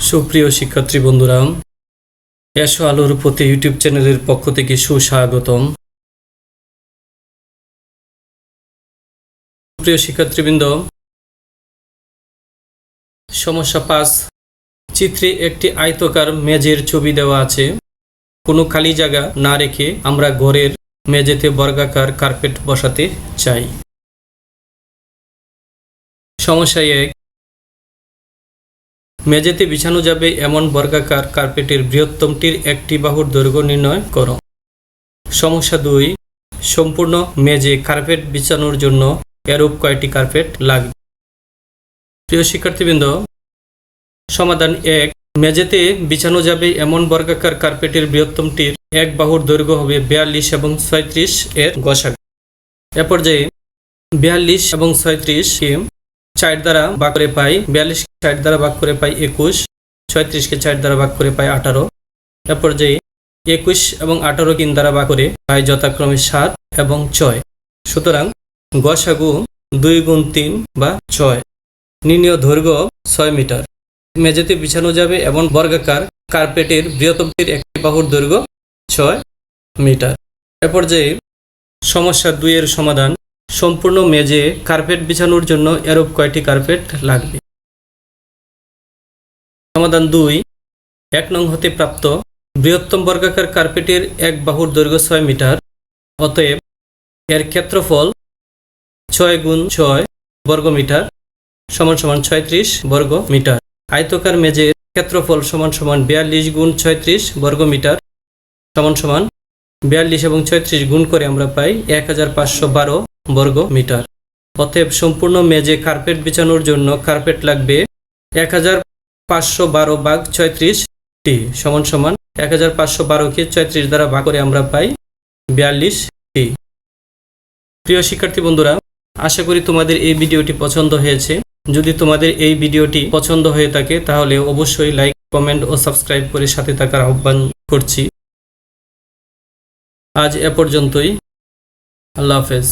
সুপ্রিয় শিক্ষার্থী বন্ধুরা এসো আলোর প্রতি ইউটিউব চ্যানেলের পক্ষ থেকে সুস্বাগতম। প্রিয় শিক্ষার্থীবৃন্দ, সমস্যা পাঁচ, চিত্রে একটি আয়তকার মেজের ছবি দেওয়া আছে। কোনো খালি জায়গা না রেখে আমরা ঘরের মেঝেতে বর্গাকার কার্পেট বসাতে চাই। সমস্যা এক মেঝেতে বিছানো যাবে এমন বর্গাকার কার্পেটের বৃহত্তমটির একটি বাহুর দৈর্ঘ্য নির্ণয় করো। সমস্যা দুই, সম্পূর্ণ মেঝে কার্পেট বিছানোর জন্য এরূপ কয়টি কার্পেট লাগবে? প্রিয় শিক্ষার্থীবৃন্দ, সমাধান এক, মেঝেতে বিছানো যাবে এমন বর্গাকার কার্পেটের বৃহত্তমটির এক বাহুর দৈর্ঘ্য হবে বিয়াল্লিশ এবং ছয়ত্রিশ এর গসা এ পর্যায়ে বিয়াল্লিশ এবং ছয়ত্রিশকে চার দ্বারা ভাগ করে পাই বিয়াল্লিশ চার দ্বারা ভাগ করে পাই একুশ ছয়ত্রিশকে চার দ্বারা ভাগ করে পাই আঠারো। এ যে একুশ এবং আঠারো কিন দ্বারা ভাগ করে পাই যথাক্রমে সাত এবং ছয়। সুতরাং গসাগু দুই গুণ তিন বা ছয়। নির্ণীয় দৈর্ঘ্য ছয় মিটার। মেঝেতে বিছানো যাবে এমন বর্গাকার কার্পেটের বৃহত্তমটির একটি বাহুর দৈর্ঘ্য ছয় মিটার। এরপর যে সমস্যা দুইয়ের সমাধান সম্পূর্ণ মেঝে, কার্পেট বিছানোর জন্য এরূপ কয়টি কার্পেট লাগবে? সমাধান দুই, এক নং হতে প্রাপ্ত বৃহত্তম বর্গাকার কার্পেটের এক বাহুর দৈর্ঘ্য ছয় মিটার, অতএব এর ক্ষেত্রফল ছয় গুণ ছয় বর্গ মিটার সমান সমান ছয়ত্রিশ বর্গ মিটার। আয়তকার মেঝের ক্ষেত্রফল সমান সমান বিয়াল্লিশ গুণ ছয়ত্রিশ বর্গ মিটার সমান সমান বিয়াল্লিশ এবং ছয়ত্রিশ গুণ করে আমরা পাই এক হাজার পাঁচশো বারো বর্গ মিটার। অতএব সম্পূর্ণ মেঝে কার্পেট বিছানোর জন্য কার্পেট লাগবে এক হাজার পাঁচশো বারো বাঘ ছয়ত্রিশ টি সমান সমান এক হাজার পাঁচশো বারোকে ছয়ত্রিশ দ্বারা ভাগ করে আমরা পাই বিয়াল্লিশ টি প্রিয় শিক্ষার্থী বন্ধুরা, আশা করি তোমাদের এই ভিডিওটি পছন্দ হয়েছে। যদি তোমাদের এই ভিডিওটি পছন্দ হয়ে থাকে, তাহলে অবশ্যই লাইক, কমেন্ট ও সাবস্ক্রাইব করে সাথে থাকার আহ্বান করছি। আজ এ পর্যন্তই। আল্লাহ হাফেজ।